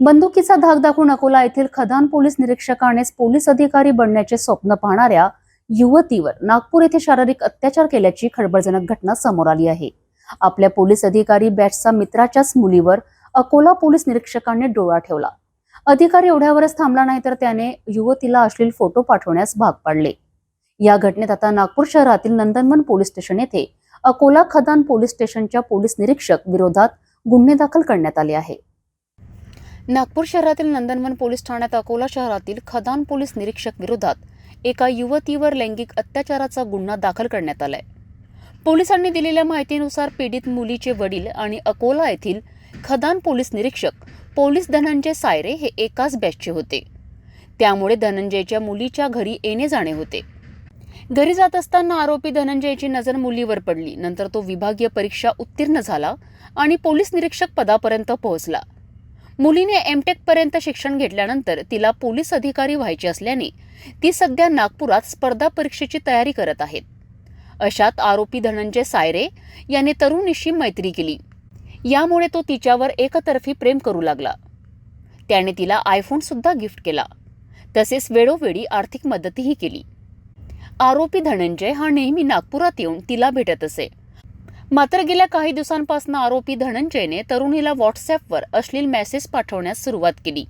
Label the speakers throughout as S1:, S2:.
S1: बंदुकीचा धाक दाखवून अकोला येथील खदान पोलीस निरीक्षकानेच पोलीस अधिकारी बनण्याचे स्वप्न पाहणाऱ्या युवतीवर नागपूर येथे शारीरिक अत्याचार केल्याची खळबळजनक घटना समोर आली आहे. आपल्या पोलीस अधिकारी बॅचचा मित्राच्याच मुलीवर अकोला पोलीस निरीक्षकांनी डोळा ठेवला. अधिकारी एवढ्यावरच थांबला नाही तर त्याने युवतीला अश्लील फोटो पाठवण्यास भाग पाडले. या घटनेत आता नागपूर शहरातील नंदनवन पोलीस स्टेशन येथे अकोला खदान पोलीस स्टेशनच्या पोलीस निरीक्षक विरोधात गुन्हे दाखल करण्यात आले आहे नागपूर शहरातील नंदनवन पोलीस ठाण्यात अकोला शहरातील खदान पोलीस निरीक्षक विरोधात एका युवतीवर लैंगिक अत्याचाराचा गुन्हा दाखल करण्यात आलाय. पोलिसांनी दिलेल्या माहितीनुसार पीडित मुलीचे वडील आणि अकोला येथील खदान पोलीस निरीक्षक पोलीस धनंजय सायरे हे एकाच बॅचचे होते. त्यामुळे धनंजयच्या मुलीच्या घरी येणे जाणे होते. घरी जात असताना आरोपी धनंजयची नजर मुलीवर पडली. नंतर तो विभागीय परीक्षा उत्तीर्ण झाला आणि पोलीस निरीक्षक पदापर्यंत पोहोचला. मुलीने एमटेक पर्यंत शिक्षण घेतल्यानंतर तिला पोलीस अधिकारी व्हायचे असल्याने ती सध्या नागपुरात स्पर्धा परीक्षेची तयारी करत आहेत. अशात आरोपी धनंजय सायरे याने तरुणीशी मैत्री केली. यामुळे तो तिच्यावर एकतर्फी प्रेम करू लागला. त्याने तिला आयफोन सुद्धा गिफ्ट केला. तसेच वेळोवेळी आर्थिक मदतही केली. आरोपी धनंजय हा नेहमी नागपुरात येऊन तिला भेटत असे. मात्र गेल्या काही दिवसांपासून आरोपी धनंजयने तरुणीला व्हॉट्सअपवर अश्लील मेसेज पाठवण्यास सुरुवात केली.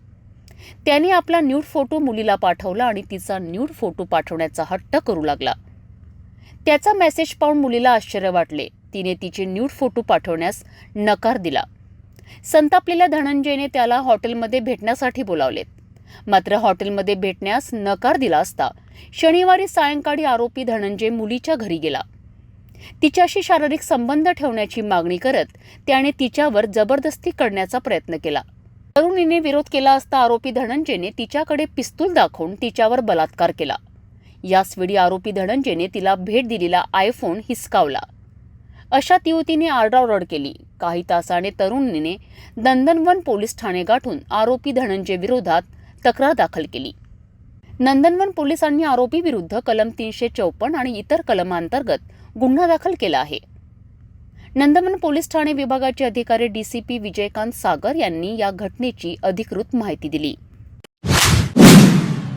S1: त्याने आपला न्यूड फोटो मुलीला पाठवला आणि तिचा न्यूड फोटो पाठवण्याचा हट्ट करू लागला. त्याचा मेसेज पाहून मुलीला आश्चर्य वाटले. तिने तिचे न्यूड फोटो पाठवण्यास नकार दिला. संतापलेल्या धनंजयने त्याला हॉटेलमध्ये भेटण्यासाठी बोलावलेत मात्र हॉटेलमध्ये भेटण्यास नकार दिला असता शनिवारी सायंकाळी आरोपी धनंजय मुलीच्या घरी गेला. तिच्याशी शारीरिक संबंध ठेवण्याची मागणी करत त्याने तिच्यावर जबरदस्ती करण्याचा प्रयत्न केला. तरुणीने विरोध केला असता आरोपी धनंजयने तिच्याकडे पिस्तूल दाखवून तिच्यावर बलात्कार केला. याचवेळी आरोपी धनंजयने तिला भेट दिलेला आयफोन हिसकावला. अशा युवतीने आरडाओरड केली. काही तासाने तरुणीने नंदनवन पोलीस ठाणे गाठून आरोपी धनंजय विरोधात तक्रार दाखल केली. नंदनवन पोलिसांनी आरोपी विरुद्ध कलम तीनशे चौपन्न आणि इतर कलमांतर्गत गुन्हा दाखल केला आहे. नंदनवन पोलीस ठाणे विभागाचे अधिकारी डीसीपी विजयकांत सागर यांनी या घटनेची अधिकृत माहिती दिली.